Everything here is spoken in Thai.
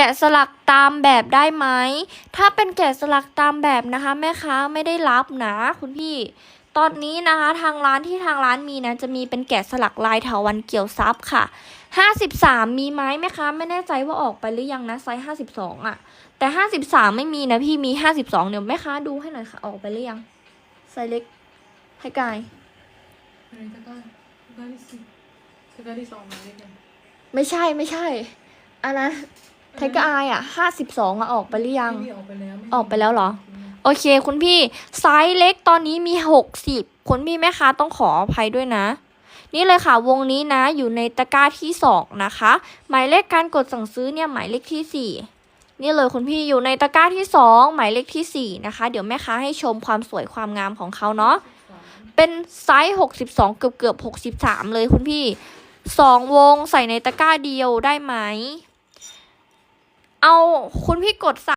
แกะสลักตามแบบได้ไหม ถ้าเป็นแกะสลักตามแบบนะคะ แม่ค้าไม่ได้รับนะคุณพี่ ตอนนี้นะคะทางร้านที่ทางร้านมีนะจะมีเป็นแกะสลักลายเถาวันเกี่ยวซับค่ะห้าสิบสามมีไหมแม่ค้าไม่แน่ใจว่าออกไปหรือยังนะไซส์ห้าสิบสองอะแต่ห้าสิบสามไม่มีนะพี่มีห้าสิบสองเดี๋ยวแม่ค้าดูให้หน่อยค่ะออกไปหรือยังไซส์เล็กให้กายอะไรตะกร้าตะกร้าที่สิบตะกร้าที่สองมาเลยกันไม่ใช่ไม่ใช่อันนั้น ไทเกอร์อายอะห้าสิบสองอะออกไปหรือยังไม่มีออกไปแล้วม่มีออกไปแล้วเหรอ โอเค คุณพี่ไซส์เล็กตอนนี้มีหกสิบคุณพี่แม่ค้าต้องขออภัยด้วยนะ นี่เลยค่ะวงนี้นะอยู่ในตะกร้าที่สองนะคะ หมายเลขการกดสั่งซื้อเนี่ยหมายเลขที่สี่นี่เลยคุณพี่อยู่ในตะกร้าที่สองหมายเลขที่สี่นะคะ เดี๋ยวแม่ค้าให้ชมความสวยความงามของเขาเนาะเป็นไซส์หกสิบสองเกือบเกือบหกสิบสามเลยคุณพี่สองวงใส่ในตะกร้าเดียวได้ไหม เอาคุณพี่กดสั